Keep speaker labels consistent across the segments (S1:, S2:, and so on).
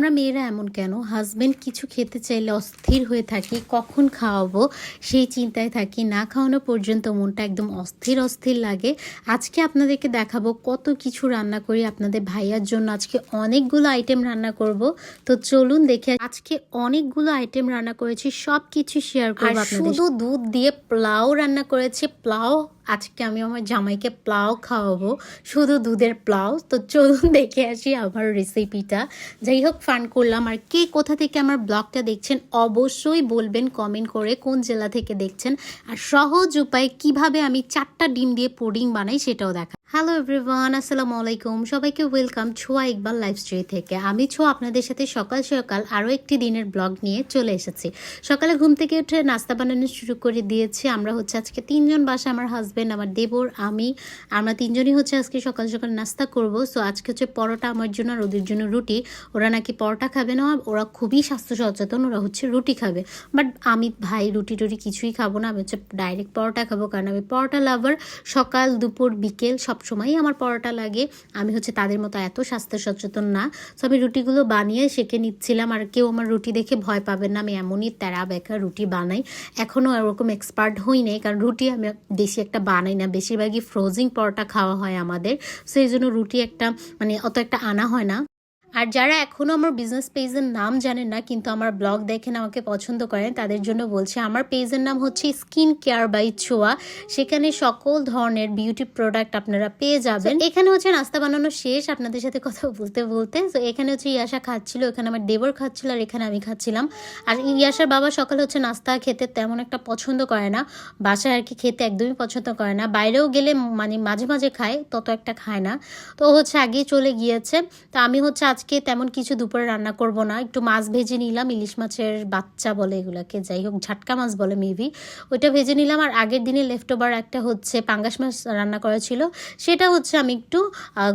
S1: আমরা মেয়েরা এমন কেন? হাজবেন্ড কিছু খেতে চাইলে অস্থির হয়ে থাকি কখন খাওয়াবো সেই চিন্তায় থাকি। না খাওয়ানো পর্যন্ত মনটা একদম অস্থির অস্থির লাগে। আজকে আপনাদেরকে দেখাবো কত কিছু রান্না করি আপনাদের ভাইয়ার জন্য। আজকে অনেকগুলো আইটেম রান্না করব। তো চলুন দেখে আজকে অনেকগুলো আইটেম রান্না করেছি সব কিছু শেয়ার করব শুধু দুধ দিয়ে পোলাও রান্না করেছি। পোলাও আজকে আমি আমার জামাইকে প্লাও খাওয়াবো, শুধু দুধের প্লাও। তো চলুন দেখে আসি আমার রেসিপিটা যাই হোক ফান করলাম। আর কে কোথা থেকে আমার ব্লগটা দেখছেন, অবশ্যই বলবেন কমেন্ট করে কোন জেলা থেকে দেখছেন। আর সহজ উপায়ে কীভাবে আমি চারটা ডিম দিয়ে পুডিং বানাই সেটাও দেখা। হ্যালো এভরিওয়ান আসসালামু আলাইকুম। সবাইকে ওয়েলকাম ছোয়া ইকবাল লাইফস্টাইল থেকে। আমি ছো আপনাদের সাথে সকাল সকাল আরও একটি দিনের ব্লগ নিয়ে চলে এসেছি। সকালে ঘুম থেকে উঠে নাস্তা বানানো শুরু করে দিয়েছি। আমরা হচ্ছে আজকে তিনজন বাসা, আমার হাজব্যান্ড আমার দেবর, আমি, আমরা তিনজনই হচ্ছে আজকে সকাল সকাল নাস্তা করব। সো আজকে হচ্ছে পরোটা আমার জন্য আর ওদের জন্য রুটি। ওরা নাকি পরোটা খাবে না, ওরা খুবই স্বাস্থ্য সচেতন, ওরা হচ্ছে রুটি খাবে। বাট আমি ভাই রুটি টুটি কিছুই খাব না, আমি হচ্ছে ডাইরেক্ট পরোটা খাব। কারণ আমি পরোটা লাভার সকাল, দুপুর, বিকেল সব সময়ই আমার পরোটা লাগে। আমি হচ্ছে তাদের মতো এত স্বাস্থ্য সচেতন না। সো আমি রুটিগুলো বানিয়ে শেখে নিচ্ছিলাম আর কেউ আমার রুটি দেখে ভয় পাবে না। আমি এমনই তেরা বেকা রুটি বানাই। এখনও এরকম এক্সপার্ট হই নাই, কারণ রুটি আমি বেশি একটা বানাই না। বেশিরভাগই ফ্রোজিং পরোটা খাওয়া হয় আমাদের। সেই জন্য রুটি একটা মানে অত একটা আনা হয় না। আর যারা এখনও আমার বিজনেস পেজের নাম জানেন না কিন্তু আমার ব্লগ দেখেন আমাকে পছন্দ করেন তাদের জন্য বলছি আমার পেজের নাম হচ্ছে স্কিন কেয়ার বাই ছোয়া সেখানে সকল ধরনের বিউটি প্রোডাক্ট আপনারা পেয়ে যাবেন। এখানে হচ্ছে নাস্তা বানানো শেষ আপনাদের সাথে কথা বলতে বলতে। তো এখানে হচ্ছে ইয়াসা খাচ্ছিল এখানে আমার দেবর খাচ্ছিল আর এখানে আমি খাচ্ছিলাম। আর ইয়াসার বাবা সকালে হচ্ছে নাস্তা খেতে তেমন একটা পছন্দ করে না বাসায় আর কি খেতে একদমই পছন্দ করে না। বাইরেও গেলে মানে মাঝে মাঝে খায় তত একটা খায় না। তো হচ্ছে আগেই চলে গিয়েছে। তো আমি হচ্ছে আজকে তেমন কিছু দুপুরে রান্না করব না। একটু মাছ ভেজে নিলাম, ইলিশ মাছের বাচ্চা বলে এগুলাকে, যাই হোক ঝাটকা মাছ বলে মেবি। ওইটা ভেজে নিলাম আর আগের দিনে লেফট ওভার একটা হচ্ছে পাঙ্গাস মাছ রান্না করা ছিল। সেটা হচ্ছে আমি একটু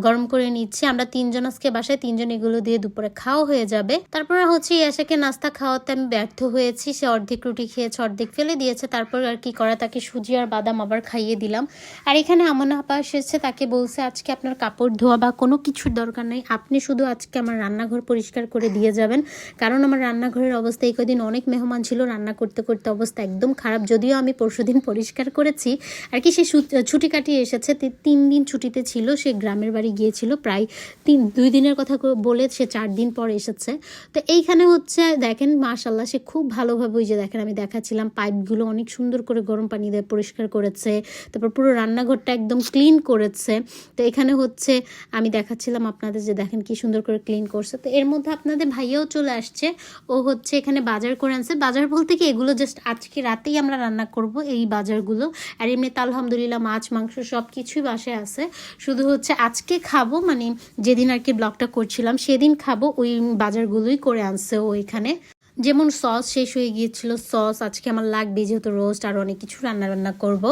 S1: গরম করে নিচ্ছি। আমরা তিনজন আজকে বাসায়, তিনজন এগুলো দিয়ে দুপুরে খাওয়া হয়ে যাবে। তারপর হচ্ছে ইয়াসাকে নাস্তা খাওয়াতে আমি ব্যর্থ হয়েছি। সে অর্ধেক রুটি খেয়েছে, অর্ধেক ফেলে দিয়েছে। তারপর আর কি করা, তাকে সুজি আর বাদাম আবার খাইয়ে দিলাম। আর এখানে আমার আপা এসেছে, তাকে বলছে, আজকে আপনার কাপড় ধোয়া বা কোনো কিছুর দরকার নেই। আপনি শুধু আজকে আমার রান্নাঘর পরিষ্কার করে দিয়ে যাবেন। কারণ আমার রান্নাঘরের অবস্থা এই কদিন অনেক মেহমান ছিল, রান্না করতে করতে অবস্থা একদম খারাপ। যদিও আমি পরশুদিন পরিষ্কার করেছি। আর কি সে ছুটি কাটিয়ে এসেছে তিন দিন ছুটিতে ছিল, সে গ্রামের বাড়ি গিয়েছিল প্রায় তিন, দুই দিনের কথা বলে সে চার দিন পর এসেছে। তো এইখানে হচ্ছে, দেখেন মাশাল্লাহ সে খুব ভালোভাবে ওই যে দেখেন, আমি দেখাচ্ছিলাম, পাইপগুলো অনেক সুন্দর করে গরম পানি দিয়ে পরিষ্কার করেছে। তারপর পুরো রান্নাঘরটা একদম ক্লিন করেছে। তো এখানে হচ্ছে, আমি দেখাচ্ছিলাম আপনাদের যে দেখেন কি সুন্দর করে ক্লিন করছে। তো এর মধ্যে আপনাদের ভাইয়াও চলে আসছে। ও হচ্ছে এখানে বাজার করে আনছে। বাজার বলতে কি, এগুলো জাস্ট আজকে রাতেই আমরা রান্না করব এই বাজারগুলো। আর এমনিতে আলহামদুলিল্লাহ মাছ, মাংস সব কিছুই বাসায় আছে। শুধু হচ্ছে আজকে খাব মানে যেদিন আর কি ব্লগটা করছিলাম, সেদিন খাব ওই বাজারগুলোই করে আনছে ও এখানে। যেমন সস শেষ হয়ে গিয়েছিল, সস আজকে আমার লাগবে, যেহেতু রোস্ট আর অনেক কিছু রান্না রান্না করব।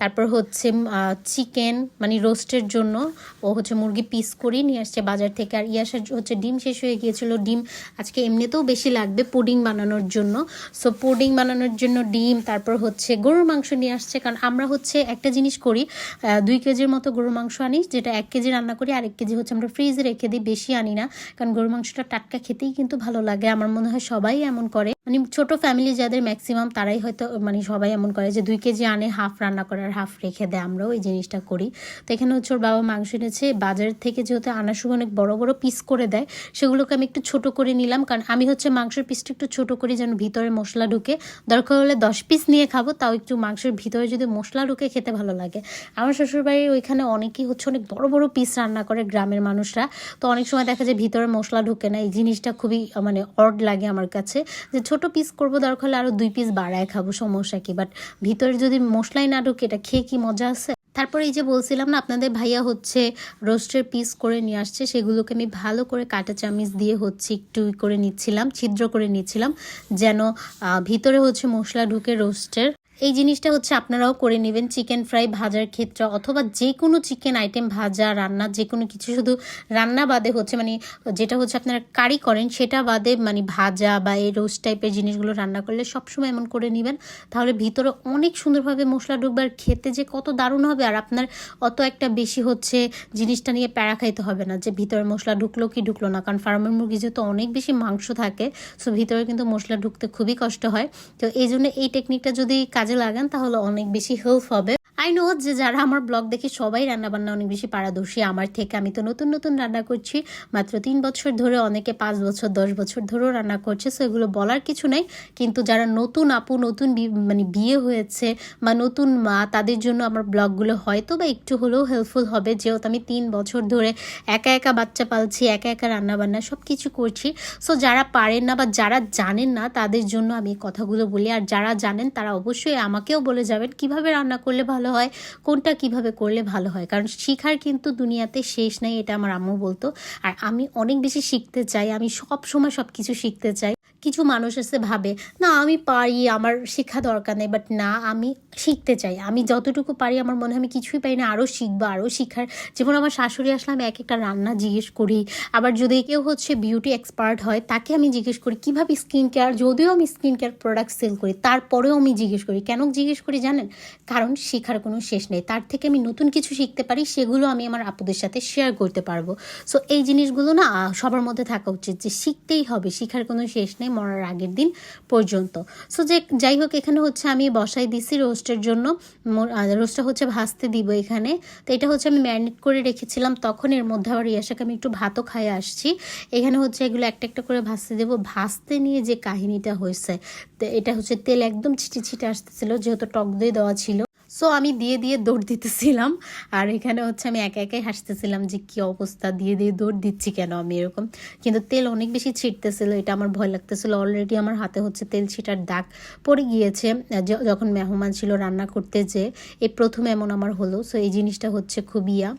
S1: তারপর হচ্ছে চিকেন মানে রোস্টের জন্য ও হচ্ছে মুরগি পিস করেই নিয়ে আসছে বাজার থেকে। আর ইয়াসার হচ্ছে ডিম শেষ হয়ে গিয়েছিল, ডিম আজকে এমনিতেও বেশি লাগবে পুডিং বানানোর জন্য। সো পুডিং বানানোর জন্য ডিম, তারপর হচ্ছে গরুর মাংস নিয়ে আসছে। কারণ আমরা হচ্ছে একটা জিনিস করি দুই কেজির মতো গরুর মাংস আনি, যেটা এক কেজি রান্না করি আর এক কেজি হচ্ছে আমরা ফ্রিজে রেখে দিই, বেশি আনি না। কারণ গরুর মাংসটা টাটকা খেতেই কিন্তু ভালো লাগে। আমার মনে হয় সবাই এমন করে। মানে ছোট ফ্যামিলি যাদের ম্যাক্সিমাম তারাই হয়তো মানে সবাই এমন করে যে দুই কেজি আনে হাফ রান্না করে আর হাফ রেখে দেয়, আমরাও এই জিনিসটা করি। তো এখানে হচ্ছে ওর বাবা মাংস এনেছে, বাজার থেকে যেহেতু আনার সময় অনেক বড় বড় পিস করে দেয়, সেগুলোকে আমি একটু ছোট করে নিলাম, কারণ আমি হচ্ছে মাংসের পিসটা একটু ছোট করি যেন ভিতরে মশলা ঢুকে। দরকার হলে দশ পিস নিয়ে খাব, তাও একটু মাংসের ভিতরে যদি মশলা ঢুকে খেতে ভালো লাগে। আমার শ্বশুরবাড়ির ওইখানে অনেকেই হচ্ছে অনেক বড় বড় পিস রান্না করে গ্রামের মানুষরা। তো অনেক সময় দেখা যায় ভিতরে মশলা ঢুকে না, এই জিনিসটা খুবই মানে অড লাগে আমার কাছে। যে ছোট পিস করব, দরকার আরও দুই পিস বাড়ায় খাব, সমস্যা কি? বাট ভিতরে যদি মশলাই না ঢুকে, এটা খেয়ে কি মজা আছে? তারপরে এই যে বলছিলাম না, আপনাদের ভাইয়া হচ্ছে রোস্টের পিস করে নিয়ে আসছে, সেগুলোকে আমি ভালো করে কাটা চামিচ দিয়ে হচ্ছে একটু করে নিচ্ছিলাম, ছিদ্র করে নিচ্ছিলাম, যেন ভিতরে হচ্ছে মশলা ঢুকে রোস্টের এই জিনিসটা হচ্ছে আপনারাও করে নেবেন চিকেন ফ্রাই ভাজার ক্ষেত্রে অথবা যে কোনো চিকেন আইটেম ভাজা, রান্না যে কোনো কিছু। শুধু রান্না বাদে হচ্ছে মানে যেটা হচ্ছে আপনারা কারি করেন সেটা বাদে মানে ভাজা বা এই রোস্ট টাইপের জিনিসগুলো রান্না করলে সবসময় এমন করে নেবেন। তাহলে ভিতরে অনেক সুন্দরভাবে মশলা ঢুকবে আর খেতে যে কত দারুণ হবে আর আপনার অত একটা বেশি হচ্ছে জিনিসটা নিয়ে প্যারা খাইতে হবে না যে ভিতরে মশলা ঢুকলো কি ঢুকলো না। কারণ ফার্মের মুরগি যেহেতু অনেক বেশি মাংস থাকে, সো ভিতরে কিন্তু মশলা ঢুকতে খুবই কষ্ট হয়। তো এই জন্য এই টেকনিকটা যদি কাজে লাগান তাহলে অনেক বেশি হেল্প হবে। নো যে যারা আমার ব্লগ দেখে সবাই রান্নাবান্না অনেক বেশি পারদর্শী। আমার থেকে আমি তো নতুন নতুন রান্না করছি। মাত্র তিন বছর ধরে, অনেকে পাঁচ বছর, দশ বছর ধরেও রান্না করছে। সো এগুলো বলার কিছু নাই। কিন্তু যারা নতুন আপু, নতুন মানে বিয়ে হয়েছে বা নতুন মা, তাদের জন্য আমার ব্লগগুলো হয়তো বা একটু হলেও হেল্পফুল হবে। যেহেতু আমি তিন বছর ধরে একা একা বাচ্চা পালছি, একা একা রান্নাবান্না সব কিছু করছি। সো যারা পারেন না বা যারা জানেন না, তাদের জন্য আমি কথাগুলো বলি। আর যারা জানেন, তারা অবশ্যই আমাকেও বলে যাবেন কীভাবে রান্না করলে ভালো হয়। কোনটা কীভাবে করলে ভালো হয়? কারণ শিখার কিন্তু দুনিয়াতে শেষ নাই, এটা আমার আম্মু বলতো। আর আমি অনেক বেশি শিখতে চাই, আমি সব সময় সব কিছু শিখতে চাই। কিছু মানুষ এসে ভাবে, না, আমি পারি, আমার শেখা দরকার নেই বাট না, আমি শিখতে চাই। আমি যতটুকু পারি, আমার মনে হয় আমি কিছুই পারি না আরও শিখব আরও শিখার। যেমন আমার শাশুড়ি আসলে আমি এক একটা রান্না জিজ্ঞেস করি। আবার যদি কেউ হচ্ছে বিউটি এক্সপার্ট হয়, তাকে আমি জিজ্ঞেস করি, কীভাবে স্কিন কেয়ার যদিও আমি স্কিন কেয়ার প্রোডাক্ট সেল করি, তারপরেও আমি জিজ্ঞেস করি। কেন জিজ্ঞেস করি জানেন? কারণ শেখার কোনো শেষ নেই। তার থেকে আমি নতুন কিছু শিখতে পারি, সেগুলো আমি আমার আপুদের সাথে শেয়ার করতে পারব। সো এই জিনিসগুলো না, সবার মধ্যে থাকা উচিত যে শিখতেই হবে, শিখার কোনো শেষ নেই মরার আগের দিন পর্যন্ত। সো যে, যাই হোক, এখানে হচ্ছে আমি বসাই দিছি রোস্টের জন্য। রোস্টটা হচ্ছে ভাজতে দিব এখানে। তো এটা হচ্ছে আমি ম্যারিনেট করে রেখেছিলাম। তখন এর মধ্যে আবার ইয়াশাকে আমি একটু ভাতও খাইয়ে আসছি। এখানে হচ্ছে এগুলো একটা একটা করে ভাজতে দেবো। ভাজতে নিয়ে যে কাহিনীটা হয়েছে এটা হচ্ছে তেল একদম ছিটে ছিটে আসতেছিল, যেহেতু টক দই দেওয়া ছিল। সো আমি দিয়ে দিয়ে দৌড় দিতেছিলাম। আর এখানে হচ্ছে আমি একা একাই হাসতেছিলাম যে কি অবস্থা, দিয়ে দিয়ে দৌড় দিচ্ছি কেন আমি এরকম। কিন্তু তেল অনেক বেশি ছিটতেছিল, এটা আমার ভয় লাগতেছিল। অলরেডি আমার হাতে হচ্ছে তেল ছিটার দাগ পড়ে গিয়েছে। যখন মেহমান ছিল রান্না করতে যে এই প্রথম এমন আমার হলো। সো এই জিনিসটা হচ্ছে খুব ইয়া।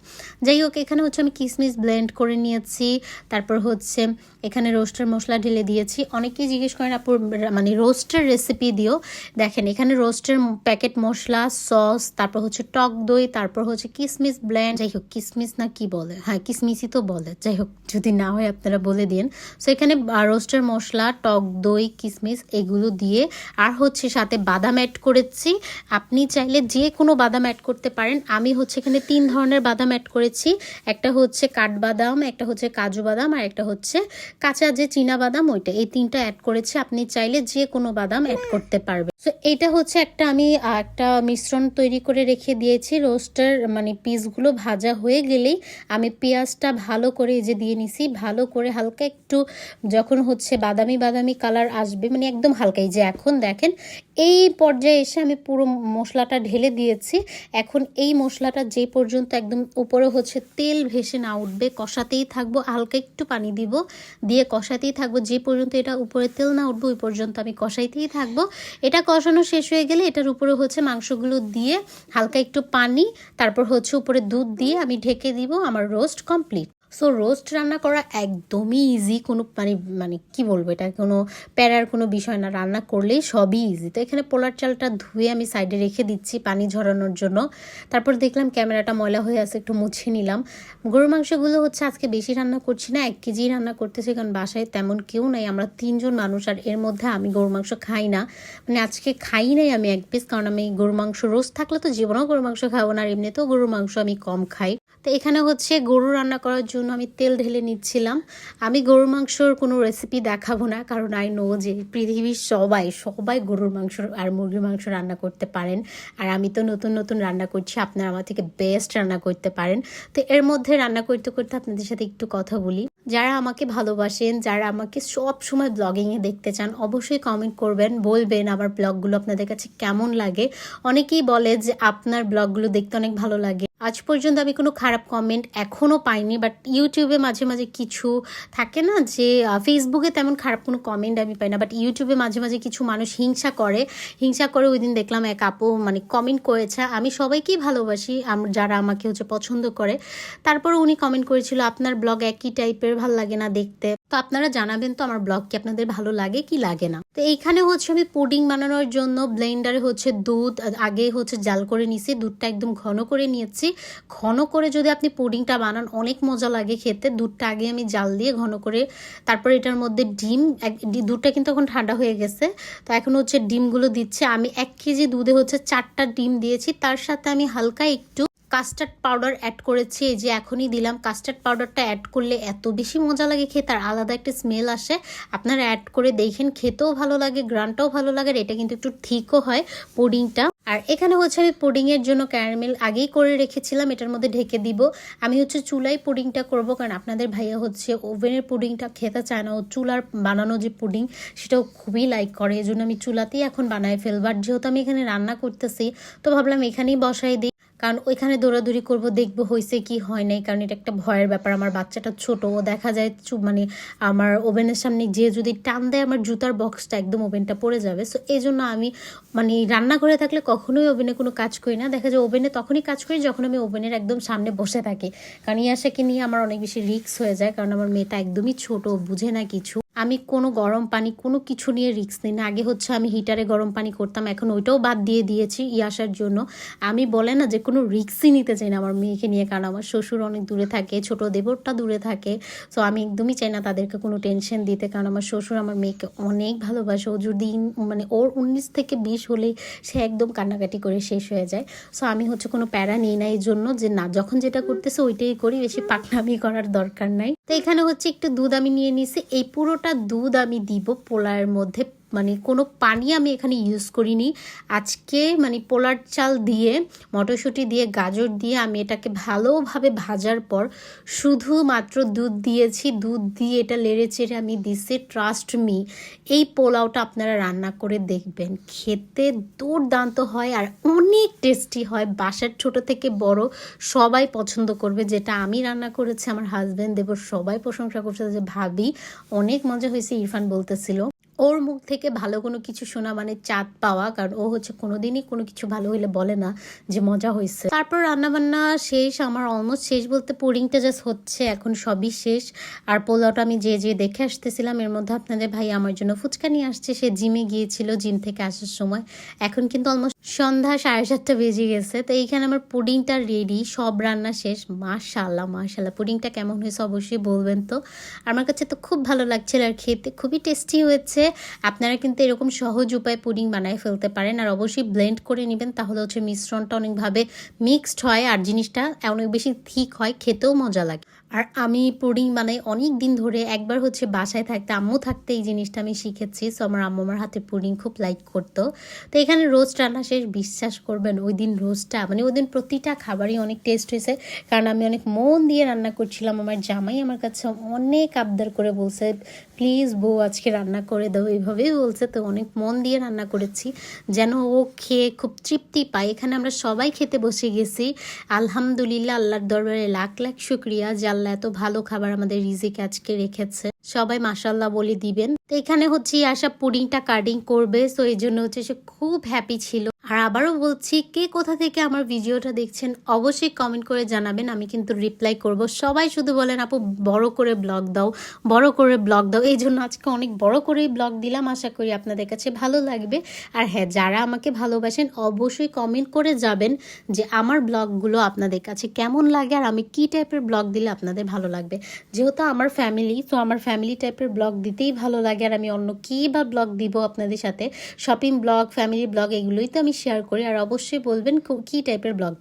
S1: যাই হোক, এখানে হচ্ছে আমি কিসমিস ব্লেন্ড করে নিয়েছি। তারপর হচ্ছে এখানে রোস্টের মশলা ঢেলে দিয়েছি। অনেকেই জিজ্ঞেস করেন আপুর মানে রোস্টের রেসিপি দিও? দেখেন, এখানে রোস্টের প্যাকেট মশলা, সস তারপর হচ্ছে টক দই, তারপর হচ্ছে কিসমিস ব্ল্যান্ড যাই হোক, কিসমিস না কি বলে? হ্যাঁ কিসমিসই তো বলে। যাই হোক, যদি না হয় আপনারা বলে দিন। সো এখানে রোস্টের মশলা, টক দই, কিসমিস, এগুলো দিয়ে, আর হচ্ছে সাথে বাদাম অ্যাড করেছি। আপনি চাইলে যে কোনো বাদাম অ্যাড করতে পারেন। আমি হচ্ছে এখানে তিন ধরনের বাদাম অ্যাড করেছি। একটা হচ্ছে কাঠবাদাম, একটা হচ্ছে কাজু বাদাম, আর একটা হচ্ছে কাঁচা যে চীনা বাদাম, ওইটা। এই তিনটা অ্যাড করেছি। আপনি চাইলে যে কোনো বাদাম অ্যাড করতে পারবেন। তো এটা হচ্ছে একটা আমি একটা মিশ্রণ তৈরি করে রেখে দিয়েছি। রোস্টার মানে পিসগুলো ভাজা হয়ে গেলেই আমি পেঁয়াজটা ভালো করে যে দিয়ে নিছি। ভালো করে হালকা একটু যখন হচ্ছে বাদামি বাদামি কালার আসবে মানে একদম হালকা। এই যে এখন দেখেন, এই পর্যায়ে এসে আমি পুরো মশলাটা ঢেলে দিয়েছি। এখন এই মশলাটা যে পর্যন্ত একদম উপরে হচ্ছে তেল ভেসে না উঠবে, কষাতেই থাকব। হালকা একটু পানি দিব, দিয়ে কষাতেই থাকব। যে পর্যন্ত এটা উপরে তেল না উঠবে, ওই পর্যন্ত আমি কষাইতেই থাকব। এটা কষানো শেষ হয়ে গেলে এটার উপরে হচ্ছে মাংসগুলো দিয়ে হালকা একটু পানি তারপর হচ্ছে উপরে দুধ দিয়ে আমি ঢেকে দিব আমার রোস্ট কমপ্লিট। সো রোস্ট রান্না করা একদমই ইজি কোনো মানে মানে কি বলব এটা? কোনো প্যারার কোনো বিষয় না। রান্না করলেই সবই ইজি তো এখানে পোলার চালটা ধুয়ে আমি সাইডে রেখে দিচ্ছি পানি ঝরানোর জন্য। তারপর দেখলাম ক্যামেরাটা ময়লা হয়ে আছে, একটু মুছে নিলাম। গরুর মাংসগুলো হচ্ছে আজকে বেশি রান্না করছি না, এক কেজি রান্না করতেছি, কারণ বাসায় তেমন কেউ নাই। আমরা তিনজন মানুষ, আর এর মধ্যে আমি গরুর মাংস খাই না। মানে আজকে খাই নাই আমি এক পিস কারণ আমি গরুর মাংস রোজ থাকলে তো জীবনেও গরুর মাংস খাব না, আর এমনিতেও গরুর মাংস আমি কম খাই। তো এখানে হচ্ছে গরু রান্না করার জন্য আমি তেল ঢেলে নিচ্ছিলাম। আমি গরুর মাংসর কোনো রেসিপি দেখাবো না, কারণ আই নো যে পৃথিবীর সবাই সবাই গরুর মাংস আর মুরগির মাংস রান্না করতে পারেন। আর আমি তো নতুন নতুন রান্না করছি, আপনারা আমার থেকে বেস্ট রান্না করতে পারেন। তো এর মধ্যে রান্না করতে করতে আপনাদের সাথে একটু কথা বলি। যারা আমাকে ভালোবাসেন, যারা আমাকে সব সময় ব্লগিংয়ে দেখতে চান, অবশ্যই কমেন্ট করবেন, বলবেন আমার ব্লগগুলো আপনাদের কাছে কেমন লাগে। অনেকেই বলে যে আপনার ব্লগগুলো দেখতে অনেক ভালো লাগে। আজ পর্যন্ত আমি কোনো খারাপ কমেন্ট এখনও পাইনি বাট ইউটিউবে মাঝে মাঝে কিছু থাকে না যে ফেসবুকে তেমন খারাপ কোনো কমেন্ট আমি পাই না বাট ইউটিউবে মাঝে মাঝে কিছু মানুষ হিংসা করে। হিংসা করে ওই দিন দেখলাম এক আপু মানে কমেন্ট করেছে, আমি সবাইকেই ভালোবাসি যারা আমাকে হচ্ছে পছন্দ করে। তারপর উনি কমেন্ট করেছিল, আপনার ব্লগ একই টাইপের ভালো লাগে না দেখতে। তো আপনারা জানাবেন, তো আমার ব্লগ কি আপনাদের ভালো লাগে, কি লাগে না? তো এইখানে হচ্ছে আমি পুডিং বানানোর জন্য ব্লেন্ডারে হচ্ছে দুধ আগে হচ্ছে জাল করে নিছি, দুধটা একদম ঘন করে নিয়েছি। ঘন করে যদি আপনি পুডিংটা বানান, অনেক মজা লাগে খেতে। দুধটা আগে আমি জাল দিয়ে ঘন করে, তারপর এটার মধ্যে ডিম দুধটা কিন্তু এখন ঠান্ডা হয়ে গেছে। তো এখন হচ্ছে ডিমগুলো দিচ্ছে। আমি এক কেজি দুধে হচ্ছে চারটা ডিম দিয়েছি। তার সাথে আমি হালকা একটু কাস্টার্ড পাউডার অ্যাড করেছি। এই যে এখনই দিলাম। কাস্টার্ড পাউডারটা অ্যাড করলে এত বেশি মজা লাগে খেতে। আর আলাদা একটা স্মেল আসে। আপনারা অ্যাড করে দেখেন, খেতেও ভালো লাগে, গ্রানটাও ভালো লাগে, আর এটা কিন্তু একটু ঠিকও হয় পুডিংটা। আর এখানে হচ্ছে আমি পুডিংয়ের জন্য ক্যারামেল আগেই করে রেখেছিলাম, এটার মধ্যে ঢেকে দিব। আমি হচ্ছে চুলাই পুডিংটা করব, কারণ আপনাদের ভাইয়া হচ্ছে ওভেনের পুডিংটা খেতে চায় না। ও চুলার বানানো যে পুডিং সেটাও খুবই লাইক করে এই জন্য আমি চুলাতেই এখন বানায় ফেলবার যেহেতু আমি এখানে রান্না করতেছি, তো ভাবলাম এখানেই বসাই দিই। কারণ ওইখানে দৌড়াদৌড়ি করব, দেখব হয়েছে কি হয় নাই, কারণ এটা একটা ভয়ের ব্যাপার। আমার বাচ্চাটা ছোট, ও দেখা যায় মানে আমার ওভেনের সামনে যে যদি টান দেয় আমার জুতার বক্সটা একদম ওভেনটা পড়ে যাবে। সো এই জন্য আমি মানে রান্নাঘরে থাকলে কখনোই ওভেনে কোনো কাজ করি না। দেখা যায় ওভেনে তখনই কাজ করি যখন আমি ওভেনের একদম সামনে বসে থাকি। কারণ ইয়াসাকে নিয়ে আমার অনেক বেশি রিস্ক হয়ে যায়, কারণ আমার মেয়েটা একদমই ছোট বুঝে না কিছু। আমি কোনো গরম পানি, কোনো কিছু নিয়ে রিক্স নিই। না, আগে হচ্ছে আমি হিটারে গরম পানি করতাম, এখন ওইটাও বাদ দিয়ে দিয়েছি ইয়াসার জন্য। আমি বলে না যে কোনো রিক্সই নিতে চাই না আমার মেয়েকে নিয়ে, কারণ আমার শ্বশুর অনেক দূরে থাকে, ছোট দেবরটা দূরে থাকে। সো আমি একদমই চাই না তাদেরকে কোনো টেনশন দিতে, কারণ আমার শ্বশুর আমার মেয়েকে অনেক ভালোবাসে। ও যদি মানে ওর উনিশ থেকে বিশ হলেই সে একদম কান্নাকাটি করে শেষ হয়ে যায়। সো আমি হচ্ছে কোনো প্যারা নিই না এই জন্য যে না, যখন যেটা করতেছে ওইটাই করি, বেশি পাকনামি করার দরকার নাই। তো এখানে হচ্ছে একটু দুধ আমি নিয়ে নিছি এই পুরোটা দুধ আমি দিব পোলার মধ্যে মানে কোনো পানি আমি এখানে ইউজ করিনি। আজকে মানে পোলার চাল দিয়ে, মটরশুঁটি দিয়ে, গাজর দিয়ে আমি এটাকে ভালোভাবে ভাজার পর শুধুমাত্র দুধ দিয়েছি। দুধ দিয়ে এটা লেড়ে চেড়ে আমি দিছি ট্রাস্ট মি এই পোলাওটা আপনারা রান্না করে দেখবেন। খেতে দুর্দান্ত হয় আর অনেক টেস্টি হয়। বাসার ছোট থেকে বড় সবাই পছন্দ করবে। যেটা আমি রান্না করেছি, আমার হাজব্যান্ড দেবর সবাই প্রশংসা করছে যে, ভাবি, অনেক মজা হয়েছে, ইরফান বলতেছিল। ওর মুখ থেকে ভালো কোনো কিছু শোনা মানে চাঁদ পাওয়া, কারণ ও হচ্ছে কোনোদিনই কোনো কিছু ভালো হইলে বলে না যে মজা হয়েছে তারপর রান্নাবান্না শেষ, আমার অলমোস্ট শেষ বলতে পুডিংটা জাস্ট হচ্ছে, এখন সবই শেষ। আর পোলাওটা আমি যে যে দেখে আসতেছিলাম, এর মধ্যে আপনাদের ভাই আমার জন্য ফুচকা নিয়ে আসছে, সে জিমে গিয়েছিল জিম থেকে আসার সময়। এখন কিন্তু অলমোস্ট সন্ধ্যা সাড়ে সাতটা বেজে গেছে, তো এইখানে আমার পুডিংটা রেডি সব রান্না শেষ। মাশাল্লাহ মাশাল্লাহ পুডিংটা কেমন হয়েছে অবশ্যই বলবেন তো। আমার কাছে তো খুব ভালো লাগছিল আর খেতে, খুবই টেস্টি হয়েছে। আপনারা কিন্তু এরকম সহজ উপায়ে পুডিং বানায় ফেলতে পারেন। আর অবশ্যই ব্লেন্ড করে নেবেন, তাহলে হচ্ছে মিশ্রণটা অনেকভাবে মিক্সড হয় আর জিনিসটা অনেক বেশি থিক হয়, খেতেও মজা লাগে। আর আমি পুডিং মানে অনেক দিন ধরে একবার হচ্ছে বাসায় থাকতে, আম্মু থাকতে এই জিনিসটা আমি শিখেছি। সো আমার আম্মু আমার হাতে পুডিং খুব লাইক করতো। তো এখানে রোস্ট রান্না শেষ, বিশ্বাস করবেন ওই দিন রোস্টটা মানে ওই দিন প্রতিটা খাবারই অনেক টেস্ট হয়েছে। কারণ আমি অনেক মন দিয়ে রান্না করছিলাম। আমার জামাই আমার কাছে অনেক আবদার করে বলছে প্লিজ বউ, আজকে রান্না করে দাও। এইভাবেই বলছে। তো অনেক মন দিয়ে রান্না করেছি, যেন ও খেয়ে খুব তৃপ্তি পায়। এখানে আমরা সবাই খেতে বসে গেছি। আলহামদুলিল্লাহ, আল্লাহর দরবারে লাখ লাখ শুক্রিয়া যে আল্লাহ এত ভালো খাবার আমাদের রিজিক আজকে রেখেছে। সবাই মাসাল্লাহ বলে দিবেন। তো এখানে হচ্ছে আশা পুডিংটা কাটিং করবে সো এই জন্য হচ্ছে সে খুব হ্যাপি ছিল। আর আবারও বলছি, কে কোথা থেকে আমার ভিডিওটা দেখছেন, অবশ্যই কমেন্ট করে জানাবেন, আমি কিন্তু রিপ্লাই করব। সবাই শুধু বলেন, আপু, বড় করে ব্লগ দাও, বড় করে ব্লগ দাও। এই জন্য আজকে অনেক বড় করেই ব্লগ দিলাম, আশা করি আপনাদের কাছে ভালো লাগবে। আর হ্যাঁ যারা আমাকে ভালোবাসেন, অবশ্যই কমেন্ট করে যাবেন যে আমার ব্লগগুলো আপনাদের কাছে কেমন লাগে, আর আমি কী টাইপের ব্লগ দিলে আপনাদের ভালো লাগবে। যেহেতু আমার ফ্যামিলি তো আমার ফ্যামিলি টাইপের ব্লগ দিতেই ভালো লাগে। আর আমি অন্য কী বা ব্লগ দিব আপনাদের সাথে? শপিং ব্লগ, ফ্যামিলি ব্লগ, এগুলোই তো আমি শেয়ার করি। আর অবশ্যই বলবেন কী টাইপের ব্লগ